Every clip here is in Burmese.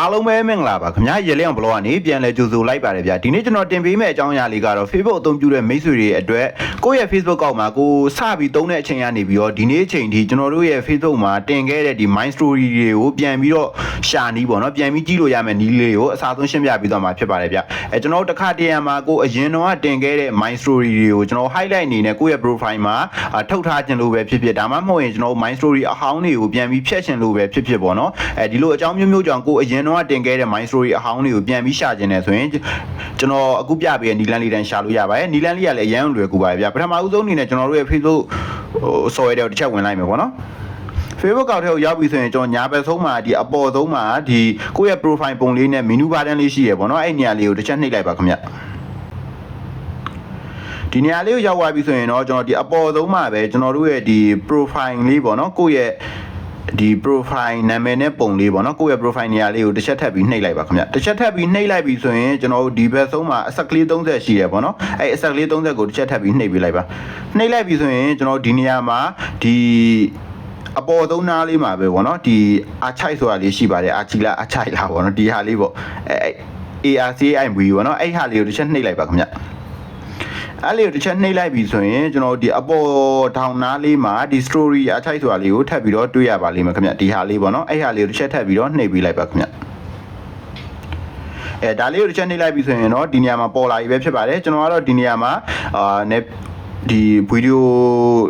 အားလုံးပဲမင်္ဂလာပါခင်ဗျာရေလျောင်ဘလော့ကနေပြန်လဲကြိုဆိုလိုက်ပါတယ်ဗျာဒီနေ့ကျွန်တော်တင်ပေးမယ့်အကြောင်းအရာလေးကတော့ Facebook အသုံးပြုတဲ့မိတ်ဆွေတွေအတွက်ကိုယ့်ရဲ့ Facebook ကောက်မှာကိုစပြီးသုံးတဲ့အချိန်ကနေပြီးတော့ဒီနေ့အချိန်ထိကျွန်တော်တို့ရဲ့ Facebook မှာတင်ခဲ့တဲ့ဒီ My Story တွေကိုပြန်ပြီးတော့ရှာနီးပေါ့နော်ပြန်ပြီးကြည့်လို့ရမယ့်နီးလေးကိုအစားဆုံးရှင်းပြပြီးတော့မှာဖြစ်ပါတယ်ဗျာအဲကျွန်တော်တို့တစ်ခါတရံမှာကိုအရင်တော့တင်ခဲ့တဲ့ My Story တွေကိုကျွန်တော် highlight အနေနဲ့ကိုယ့်ရဲ့ profile မှာအာထုတ်ထားခြင်းလို့ပဲဖြစ်ဖြစ်ဒါမှမဟုတ်ရင်ကျွန်တော် My Story အဟောင်းတွေကိုပြန်ပြီးဖြတ်ခြင်းလို့ပဲဖြစ်ဖြစ်ပေါ့နော်အဲဒီလိုအကြောင်းမျိုးမျိုးကြောင့်ကိုအရင်တော့တင်ခဲ့တဲ့ My Story အဟောင်းတွေကိုပြန်ပြီးရှာခြင်းနဲ့ဆိုရင်ကျွန်တော်အခုပြပေးတဲ့နီလန်းလေးတိုင်းရှာလို့ရပါတယ်နီလန်းလေးကလည်းအရန်လွယ်ကူပါတယ်ဗျာပထမဦးဆုံးအနေနဲ့ကျွန်တော်တို့ရဲ့ Facebook ဟို software တွေကိုတစ်ချက်ဝင်လိုက်မယ်ပေါ့နော် Facebook ကောက်ထဲကိုရောက်ပြီဆိုရင်ကျွန်တော်ညာဘက်ဆုံးမှာဒီအပေါ်ဆုံးမှာဒီကိုယ့်ရဲ့ profile ပုံလေးနဲ့ menu button လေးရှိရပေါ့နော်အဲ့နေရာလေးကိုတစ်ချက်နှိပ်လိုက်ပါခင်ဗျဒီနေရာလေးကိုရောက်သွားပြီဆိုရင်တော့ကျွန်တော်ဒီအပေါ်ဆုံးမှာပဲကျွန်တော်တို့ရဲ့ဒီ profile လေးပေါ့နော်ကိုယ့်ရဲ့ ဒီ profile နာမည်နဲ့ပုံလေးပေါ့နော်ကိုယ့်ရဲ့ profile နေရာလေးကိုတစ်ချက်ထပ်ပြီးနှိပ်လိုက်ပါခင်ဗျတစ်ချက်ထပ်ပြီးနှိပ်လိုက်ပြီဆိုရင်ကျွန်တော်တို့ဒီဘက်ဆုံးမှာအဆက်ကလေး30ရှိရပေါ့နော်အဲ့အဆက်ကလေး30ကိုတစ်ချက်ထပ်ပြီးနှိပ်ပေးလိုက်ပါနှိပ်လိုက်ပြီဆိုရင်ကျွန်တော်တို့ဒီနေရာမှာဒီအပေါ်သုံးနားလေးမှာပဲဗောနော်ဒီအာချိုက်ဆိုတာလေးရှိပါတယ်အာချီလာအာချိုက်လာဗောနော်ဒီဟာလေးဗောအဲ ARCIMV ဗောနော်အဲ့ဟာလေးကိုတစ်ချက်နှိပ်လိုက်ပါခင်ဗျ အဲ့လေးကိုတစ်ချက်နှိပ်လိုက်ပြီဆိုရင်ကျွန်တော်ဒီအပေါ်ထောင်နားလေးမှာဒီ story အချိုက်ဆိုတာလေးကိုထပ်ပြီးတော့တွေ့ရပါလိမ့်မယ်ခင်ဗျဒီဟာလေးပေါ့နော်အဲ့ဟာလေးကိုတစ်ချက်ထပ်ပြီးတော့နှိပ်ပြီးလိုက်ပါခင်ဗျအဲဒါလေးကိုတစ်ချက်နှိပ်လိုက်ပြီဆိုရင်တော့ဒီနေရာမှာပေါ်လာပြီပဲဖြစ်ပါတယ်ကျွန်တော်ကတော့ဒီနေရာမှာအာနေ ဒီဗီဒီယို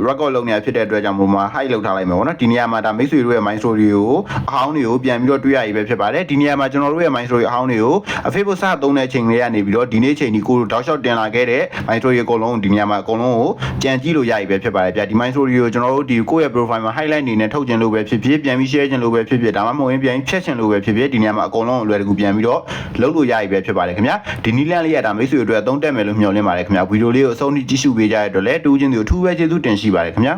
record လုပ်နေရဖြစ်တဲ့အတွက်ကြောင့်မို့မှာ hide လုပ်ထားလိုက်မယ်ပေါ့နော်ဒီနေရာမှာဒါမိတ်ဆွေတို့ရဲ့ mind story ကိုအဟောင်းတွေကိုပြန်ပြီးတော့တွေ့ရပြီပဲဖြစ်ပါတယ်ဒီနေရာမှာကျွန်တော်တို့ရဲ့ mind story အဟောင်းတွေကို Facebook စသုံးတဲ့အချိန်လေးကနေပြီးတော့ဒီနေ့ချိန်ဒီကိုတောက်လျှောက်တင်လာခဲ့တဲ့ mind story အကုန်လုံးဒီနေရာမှာအကုန်လုံးကိုပြန်ကြည့်လို့ရပြီပဲဖြစ်ပါတယ်ဗျဒီ mind story ကိုကျွန်တော်တို့ဒီကိုယ့်ရဲ့ profile မှာ highlight အနေနဲ့ထုတ်ခြင်းလို့ပဲဖြစ်ဖြစ်ပြန်ပြီး share ခြင်းလို့ပဲဖြစ်ဖြစ်ဒါမှမဟုတ်ရင်ပြန်ပြီးဖြတ်ခြင်းလို့ပဲဖြစ်ဖြစ်ဒီနေရာမှာအကုန်လုံးအလွယ်တကူပြန်ပြီးတော့လုပ်လို့ရပြီပဲဖြစ်ပါတယ်ခင်ဗျာဒီနီလန်လေးရတာမိတ်ဆွေတို့အတွက်အသုံးတက်မယ်လို့မျှော်လင့်ပါတယ်ခင်ဗျာဗီဒီယိုလေးကိုအဆုံးထိကြည့်ရှုပေးကြတဲ့အတွက်လည်းတူးချင်းတွေကိုအထူးပဲကျေးဇူးတင်ရှိပါတယ်ခင်ဗျာ